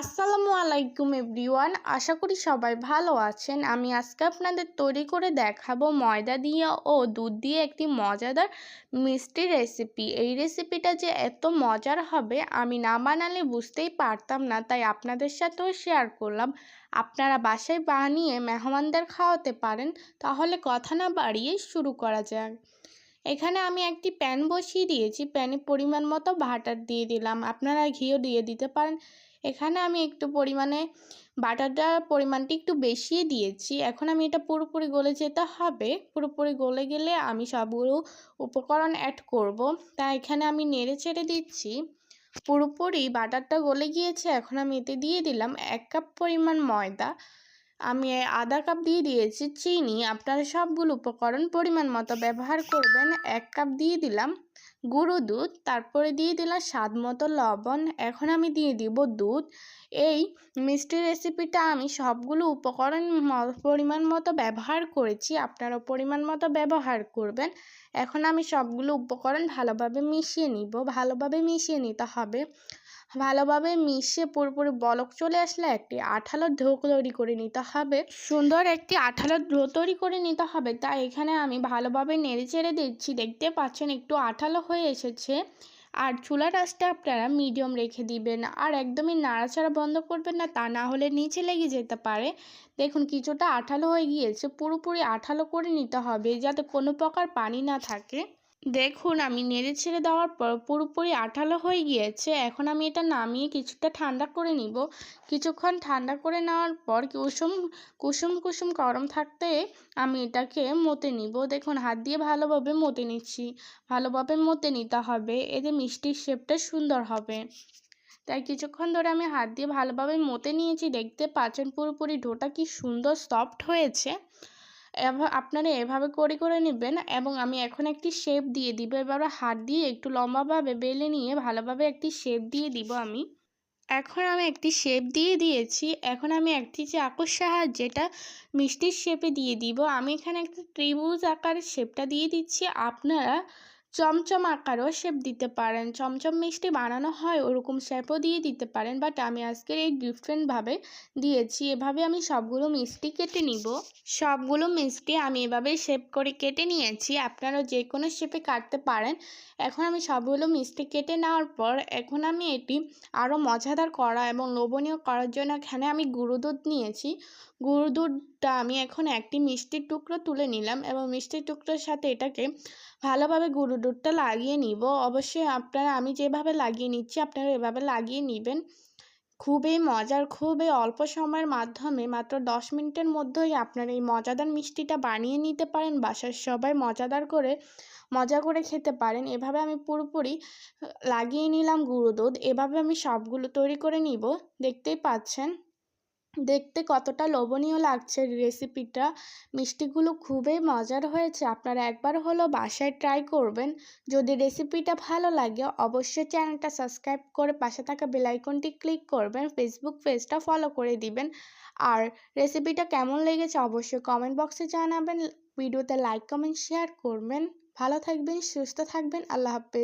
আসসালামু আলাইকুম এভরিওয়ান, আশা করি সবাই ভালো আছেন। আমি আজকে আপনাদের তৈরি করে দেখাবো ময়দা দিয়ে ও দুধ দিয়ে একটি মজাদার মিষ্টি রেসিপি। এই রেসিপিটা যে এত মজার হবে, আমি না বানালে বুঝতেই পারতাম না, তাই আপনাদের সাথেও শেয়ার করলাম। আপনারা বাসায় বানিয়ে মেহমানদের খাওয়াতে পারেন, তাহলে কথা না বাড়িয়ে শুরু করা যাক। এখানে আমি একটি প্যান বসিয়ে দিয়েছি। প্যানে পরিমাণ মতো বাটার দিয়ে দিলাম। আপনারা ঘিও দিয়ে দিতে পারেন। এখানে আমি একটু পরিমাণে বাটারটার পরিমাণটি একটু বেশিই দিয়েছি। এখন আমি এটা পুরোপুরি গলে যেতে হবে। পুরোপুরি গলে গেলে আমি সবগুলো উপকরণ অ্যাড করব। তা এখানে আমি নেড়ে ছেড়ে দিচ্ছি। পুরোপুরি বাটারটা গলে গিয়েছে। এখন আমি এতে দিয়ে দিলাম এক কাপ পরিমাণ ময়দা। আমি আধা কাপ দিয়ে দিয়েছি চিনি। আপনারা সবগুলো উপকরণ পরিমাণ মতো ব্যবহার করবেন। এক কাপ দিয়ে দিলাম গুঁড়ো দুধ, তারপরে দিয়ে দিলাম স্বাদ মতো লবণ। এখন আমি দিয়ে দিব দুধ। এই মিষ্টি রেসিপিটা আমি সবগুলো উপকরণ পরিমাণ মতো ব্যবহার করেছি। আপনারাও পরিমাণ মতো ব্যবহার করবেন। এখন আমি সবগুলো উপকরণ ভালোভাবে মিশিয়ে নিব। ভালোভাবে মিশিয়ে নিতে হবে। ভালোভাবে মিশিয়ে পুরোপুরি বলক চলে আসলে একটি আঠালো ঢো তৈরি করে নিতে হবে। সুন্দর একটি আঠালো ঢো তৈরি করে নিতে হবে। তাই এখানে আমি ভালোভাবে নেড়ে চেড়ে দিচ্ছি। দেখতে পাচ্ছেন একটু আঠালো হয়ে এসেছে। আর চুলার আঁচটা আপনারা মিডিয়াম রেখে দিবেন। আর একদমই নাড়াচাড়া বন্ধ করবেন না, তা না হলে নিচে লেগে যেতে পারে। দেখুন কিছুটা আঠালো হয়ে গিয়েছে। পুরোপুরি আঠালো করে নিতে হবে যাতে কোনো প্রকার পানি না থাকে। দেখুন, আমি নেড়ে ছেড়ে দেওয়ার পর পুরোপুরি আঠালো হয়ে গিয়েছে। এখন আমি এটা নামিয়ে কিছুটা ঠান্ডা করে নিব। কিছুক্ষণ ঠান্ডা করে নেওয়ার পর কুসুম কুসুম কুসুম গরম থাকতে আমি এটাকে মতে নিব। দেখুন, হাত দিয়ে ভালোভাবে মতে নিচ্ছি। ভালোভাবে মতে নিতে হবে। এতে মিষ্টির শেপটা সুন্দর হবে। তাই কিছুক্ষণ ধরে আমি হাত দিয়ে ভালোভাবে মতে নিয়েছি। দেখতে পাচ্ছেন পুরোপুরি ডোটা কি সুন্দর সফট হয়েছে। আপনারা এভাবে করে করে নেবেন এবং আমি এখন একটি শেপ দিয়ে দিব। এবার হাত দিয়ে একটু লম্বাভাবে বেলে নিয়ে ভালোভাবে একটি শেপ দিয়ে দিব আমি। এখন আমি একটি শেপ দিয়ে দিয়েছি। এখন আমি একটি চাকুর সাহায্যে এটা মিষ্টির শেপে দিয়ে দিব। আমি এখানে একটা ত্রিভুজ আকারের শেপটা দিয়ে দিচ্ছি। আপনারা চমচম আকারও শেপ দিতে পারেন। চমচম মিষ্টি বানানো হয়, ওরকম শেপও দিয়ে দিতে পারেন বাট আমি আজকের এই ডিফারেন্টভাবে দিয়েছি। এভাবে আমি সবগুলো মিষ্টি কেটে নিব। সবগুলো মিষ্টি আমি এভাবে শেপ করে কেটে নিয়েছি। আপনারা যে কোনো শেপে কাটতে পারেন। এখন আমি সবগুলো মিষ্টি কেটে নেওয়ার পর, এখন আমি এটি আরও মজাদার করা এবং লোভনীয় করার জন্য এখানে আমি গুঁড়ো দুধ নিয়েছি। গুঁড়ো দুধটা আমি এখন একটি মিষ্টির টুকরো তুলে নিলাম এবং মিষ্টির টুকরোর সাথে এটাকে ভালোভাবে গুঁড়ো দুধটা লাগিয়ে নিব। অবশ্যই আপনারা, আমি যেভাবে লাগিয়ে নিচ্ছি আপনারা এভাবে লাগিয়ে নেবেন। খুবই মজার, খুবই অল্প সময়ের মাধ্যমে, মাত্র দশ মিনিটের মধ্যেই আপনারা এই মজাদার মিষ্টিটা বানিয়ে নিতে পারেন। বাসার সবাই মজাদার করে, মজা করে খেতে পারেন। এভাবে আমি পুরোপুরি লাগিয়ে নিলাম গুঁড়ো দুধ। এভাবে আমি সবগুলো তৈরি করে নিব। দেখতেই পাচ্ছেন? দেখতে কতটা লোভনীয় লাগছে রেসিপিটা মিষ্টিগুলো খুবই মজার হয়েছে, আপনারা একবার হলো বাসায় ট্রাই করবেন। যদি রেসিপিটা ভালো লাগে, অবশ্যই চ্যানেলটা সাবস্ক্রাইব করে পাশে থাকা বেলাইকনটি ক্লিক করবেন ফেসবুক পেজটা ফলো করে দিবেন। আর রেসিপিটা কেমন লেগেছে অবশ্যই কমেন্ট বক্সে জানাবেন ভিডিওতে লাইক কমেন্ট শেয়ার করবেন। ভালো থাকবেন, সুস্থ থাকবেন, আল্লাহ হাফেজ।